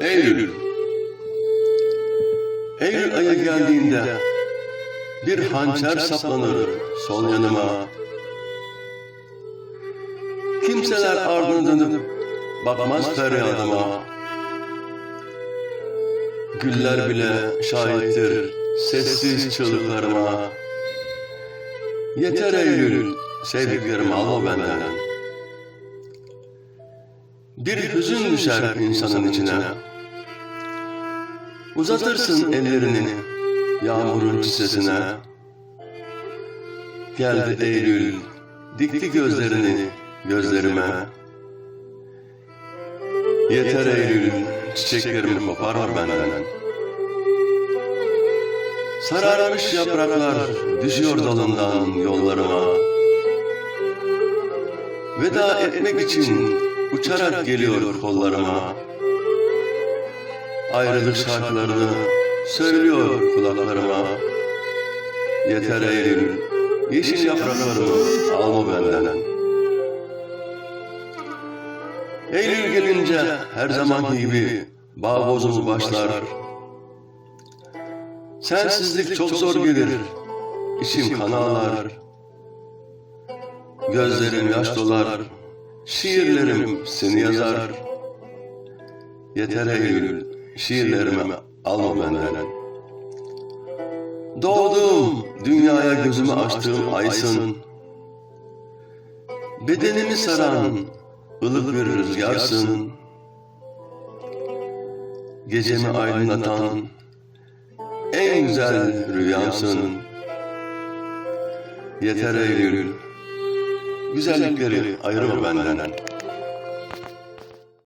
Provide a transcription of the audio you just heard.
Eylül Eylül ayı geldiğinde bir hançer saplanır sol yanıma. Kimseler ardına dönüp bakmaz feryadıma. Güller bile şahittir sessiz çığlıklarıma. Yeter Eylül, sevdiklerim alma benden. Bir hüzün düşer insanın içine. Uzatırsın ellerini. yağmurun çisesine. Geldi Eylül, dikti gözlerini gözlerime. Yeter Eylül, çiçeklerimi koparma benden. Sararmış yapraklar düşüyor dalından yollarıma. Veda etmek için uçarak geliyor kollarıma. Ayrılık şarkılarını söylüyor kulaklarıma. Yeter Eylül, yeşil yapraklarımı alma benden. Eylül gelince her zamanki gibi bağ bozumu başlar. Sensizlik çok zor gelir, içim kan ağlar. Gözlerim yaş dolar, şiirlerim seni yazar. Yeter Eylül, şiirlerimi alma benden. Doğdum, dünyaya gözümü açtığım aysın. Bedenimi saran, ılık bir rüzgarsın. Gecemi aydınlatan, en güzel rüyamsın. Yeter Eylül, güzellikleri ayırma benden.